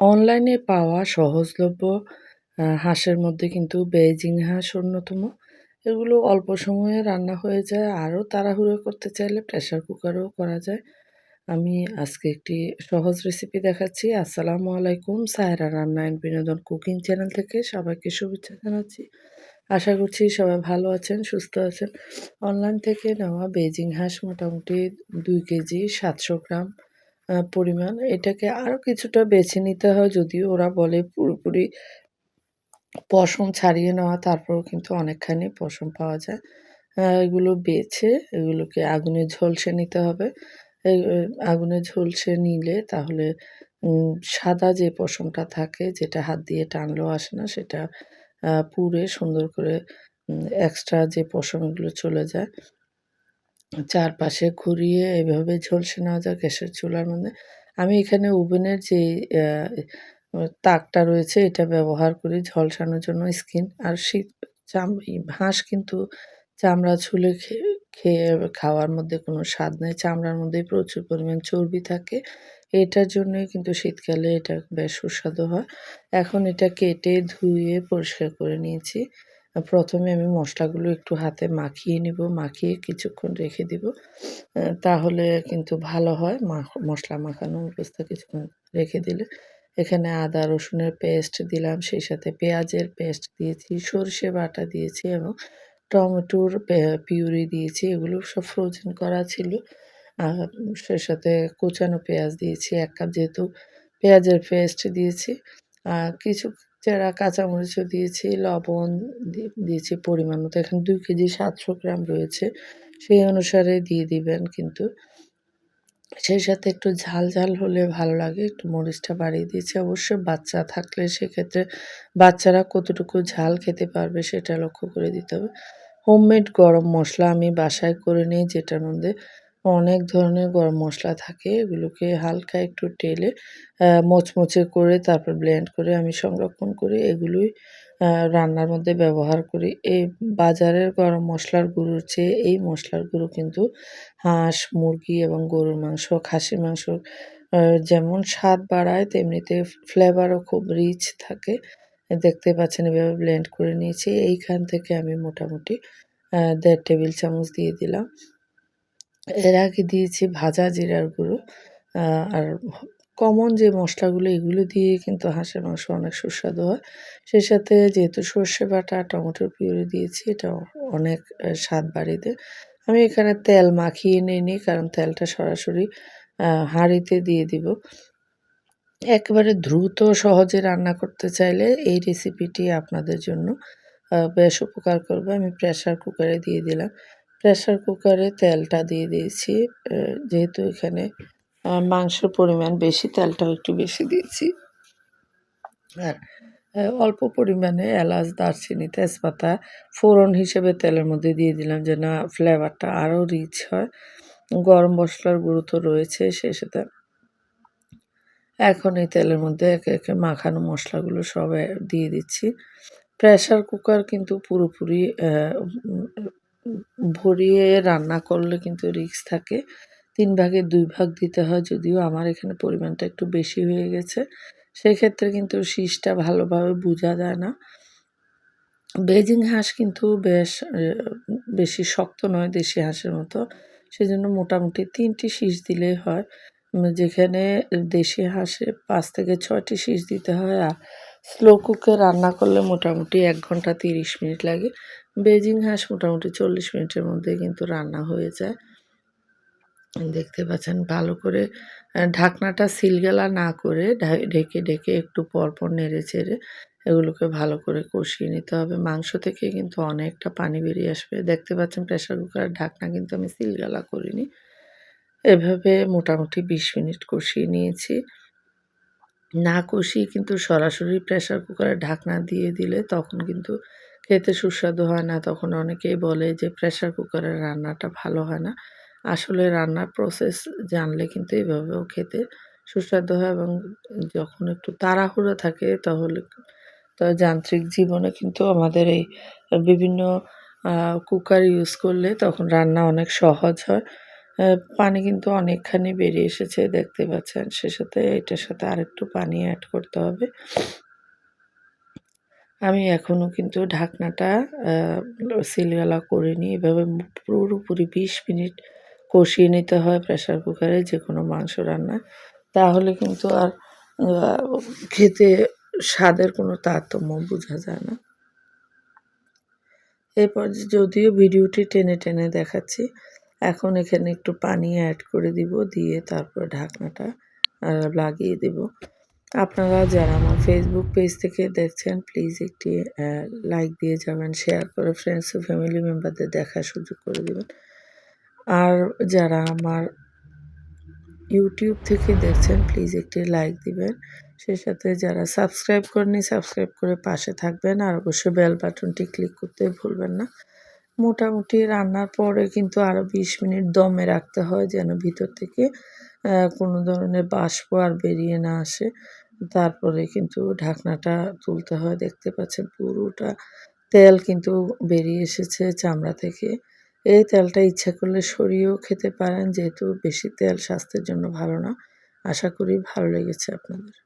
অনলাইনে পাওয়া সহজলভ্য হাঁসের মধ্যে কিন্তু বেইজিং হাঁস অন্যতম। এগুলো অল্প সময়ে রান্না হয়ে যায়। আরও তাড়াহুড়ো করতে চাইলে প্রেশার কুকারেও করা যায়। আমি আজকে একটি সহজ রেসিপি দেখাচ্ছি। আসসালামু আলাইকুম। সায়রা রান্না অ্যান্ড বিনোদন কুকিং চ্যানেল থেকে সবাইকে শুভেচ্ছা জানাচ্ছি। আশা করছি সবাই ভালো আছেন, সুস্থ আছেন। অনলাইন থেকে নেওয়া বেইজিং হাঁস মোটামুটি ২ কেজি ৭০০ গ্রাম পরিমাণ। এটাকে আরও কিছুটা বেছে নিতে হয় যদিও ওরা বলে পুরোপুরি পশম ছাড়িয়ে নেওয়া, তারপরেও কিন্তু অনেকখানি পশম পাওয়া যায়। এগুলো বেছে, এগুলোকে আগুনে ঝলসে নিতে হবে। আগুনে ঝলসে নিলে তাহলে সাদা যে পশমটা থাকে, যেটা হাত দিয়ে টানলেও আসে না, সেটা পুড়ে সুন্দর করে এক্সট্রা যে পশম এগুলো চলে যায়। চারপাশে ঘুরিয়ে এভাবে ঝলসে নেওয়া যায়, গ্যাসের চুলার মধ্যে। আমি এখানে ওভেনের যে তাকটা রয়েছে, এটা ব্যবহার করি ঝলসানোর জন্য স্কিন আর শীত, চাম হাঁস কিন্তু চামড়া ছুলে খেয়ে খাওয়ার মধ্যে কোনো স্বাদ নেই। চামড়ার মধ্যে প্রচুর পরিমাণ চর্বি থাকে। এটার জন্যই কিন্তু শীতকালে এটা বেশ সুস্বাদু হয়। এখন এটা কেটে ধুয়ে পরিষ্কার করে নিয়েছি। প্রথমে আমি মশলাগুলো একটু হাতে মাখিয়ে নিব, মাখিয়ে কিছুক্ষণ রেখে দিব। তাহলে কিন্তু ভালো হয় মশলা মাখানো অবস্থা কিছুক্ষণ রেখে দিলে। এখানে আদা, রসুনের পেস্ট দিলাম, সেই সাথে পেঁয়াজের পেস্ট দিয়েছি, সর্ষে বাটা দিয়েছি এবং টমেটোর পিউরি দিয়েছি, এগুলো সব ফ্রোজেন করা ছিল। সে সাথে কুচানো পেঁয়াজ দিয়েছি, এক কাপ যেহেতু পেঁয়াজের পেস্ট দিয়েছি। কিছু যারা কাঁচামরিচও দিয়েছি, লবণ দিয়েছি পরিমাণ মতো, এখানে দুই কেজি সাতশো গ্রাম রয়েছে। সেই অনুসারে দিয়ে দিবেন কিন্তু। সেই সাথে একটু ঝাল ঝাল হলে ভালো লাগে, একটু মরিচটা বাড়িয়ে দিয়েছি। অবশ্যই বাচ্চা থাকলে সেক্ষেত্রে বাচ্চারা কতটুকু ঝাল খেতে পারবে সেটা লক্ষ্য করে দিতে হবে। হোমমেড গরম মশলা আমি বাসায় করে নিই যেটার মধ্যে অনেক ধরনের গরম মশলা থাকে, এগুলোকে হালকা একটু টেলে মচমচে করে তারপর ব্লেন্ড করে আমি সংরক্ষণ করি। এগুলোই রান্নার মধ্যে ব্যবহার করি। এই বাজারের গরম মশলার গুঁড়োর চেয়ে এই মশলার গুঁড়ো কিন্তু হাঁস, মুরগি এবং গরুর মাংস, খাসির মাংস যেমন স্বাদ বাড়ায়, তেমনিতে ফ্লেভারও খুব রিচ থাকে। দেখতে পাচ্ছেন এভাবে ব্লেন্ড করে নিয়েছি। এইখান থেকে আমি মোটামুটি দেড় টেবিল চামচ দিয়ে দিলাম। এর আগে দিয়েছি ভাজা জিরার গুঁড়ো। আর কমন যে মশলাগুলো, এগুলো দিয়ে কিন্তু হাঁসের মাংস অনেক সুস্বাদু হয়। সেই সাথে যেহেতু সর্ষে বাটা টমেটোর পিউরি দিয়েছি এটা অনেক স্বাদ দেয় আমি এখানে তেল মাখিয়ে নিইনি, কারণ তেলটা সরাসরি হাঁড়িতে দিয়ে দিব। একেবারে দ্রুত সহজে রান্না করতে চাইলে এই রেসিপিটি আপনাদের জন্য বেশ উপকার করবে। আমি প্রেশার কুকারে দিয়ে দিলাম। প্রেশার কুকারে তেলটা দিয়ে দিয়েছি। যেহেতু এখানে মাংসের পরিমাণ বেশি, তেলটাও একটু বেশি দিয়েছি। আর অল্প পরিমাণে এলাচ, দারচিনি, তেজপাতা, ফোড়ন হিসেবে তেলের মধ্যে দিয়ে দিলাম যেন ফ্লেভারটা আরও রিচ হয়। গরম মশলার গুরুত্ব রয়েছে সে সাথে। এখন এই তেলের মধ্যে একে একে মাখানো মশলাগুলো সব দিয়ে দিচ্ছি। প্রেশার কুকার কিন্তু পুরোপুরি ভরিয়ে রান্না করলে কিন্তু রিস্ক থাকে। তিন ভাগে দুই ভাগ দিতে হয় যদিও আমার এখানে পরিমাণটা একটু বেশি হয়ে গেছে। সেক্ষেত্রে কিন্তু শীষটা ভালোভাবে বোঝা যায় না। বেজিং হাঁস কিন্তু বেশ বেশি শক্ত নয় দেশি হাঁসের মতো। সেজন্য মোটামুটি তিনটি শীষ দিলেই হয়। যেখানে দেশি হাঁসে পাঁচ থেকে ছয়টি শীষ দিতে হয় আর স্লো কুকে রান্না করলে মোটামুটি এক ঘণ্টা তিরিশ মিনিট লাগে। বেজিং হাঁস মোটামুটি চল্লিশ মিনিটের মধ্যে কিন্তু রান্না হয়ে যায়। দেখতে পাচ্ছেন, ভালো করে ঢাকনাটা সিলগালা না করে ঢেকে ঢেকে একটু পরপর নেড়ে চেড়ে এগুলোকে ভালো করে কষিয়ে নিতে হবে। মাংস থেকে কিন্তু অনেকটা পানি বেরিয়ে আসবে। দেখতে পাচ্ছেন প্রেশার কুকারের ঢাকনা কিন্তু আমি সিলগালা করিনি। এভাবে মোটামুটি বিশ মিনিট কষিয়ে নিয়েছি। না কষিয়ে কিন্তু সরাসরি প্রেশার কুকারে ঢাকনা দিয়ে দিলে তখন কিন্তু খেতে সুস্বাদু হয় না। তখন অনেকেই বলে যে প্রেশার কুকারের রান্নাটা ভালো হয় না। আসলে রান্নার প্রসেস জানলে কিন্তু এভাবেও খেতে সুস্বাদু হয় এবং যখন একটু তাড়াহুড়ো থাকে তাহলে তো যান্ত্রিক জীবনে কিন্তু আমাদের এই বিভিন্ন কুকার ইউজ করলে তখন রান্না অনেক সহজ হয়। পানি কিন্তু অনেকখানি বেরিয়ে এসেছে দেখতে পাচ্ছেন। সে সাথে এটার সাথে আরেকটু পানি অ্যাড করতে হবে। আমি এখনও কিন্তু ঢাকনাটা সিলগালা করিনি। এভাবে পুরোপুরি ২০ মিনিট কষিয়ে নিতে হয় প্রেশার কুকারে যে কোনো মাংস রান্না। তাহলে কিন্তু আর খেতে স্বাদের কোনো তারতম্য বোঝা যায় না। এরপর যদিও ভিডিওটি টেনে, টেনে দেখাচ্ছি। এখন এখানে একটু পানি অ্যাড করে দিব। দিয়ে তারপর ঢাকনাটা লাগিয়ে দেব। আপনারা যারা আমার ফেসবুক পেজ থেকে দেখছেন প্লিজ একটি লাইক দিয়ে যাবেন, শেয়ার করে ফ্রেন্ডস ও ফ্যামিলি মেম্বারদের দেখার সুযোগ করে দেবেন আর যারা আমার ইউটিউব থেকে দেখছেন প্লিজ একটি লাইক দিবেন। সেই সাথে যারা সাবস্ক্রাইব করেননি সাবস্ক্রাইব করে পাশে থাকবেন আর অবশ্যই বেল বাটনটি ক্লিক করতে ভুলবেন না। মোটামুটি রান্নার পরে কিন্তু আরও ২০ মিনিট দমে রাখতে হয় যেন ভিতর থেকে কোনো ধরনের বাষ্প আর বেরিয়ে না আসে। তারপরে কিন্তু ঢাকনাটা তুলতে হয়। দেখতে পাচ্ছেন পুরোটা তেল কিন্তু বেরিয়ে এসেছে চামড়া থেকে। এই তেলটা ইচ্ছা করলে সরিয়েও খেতে পারেন, যেহেতু বেশি তেল স্বাস্থ্যের জন্য ভালো না। আশা করি ভালো লেগেছে আপনাদের।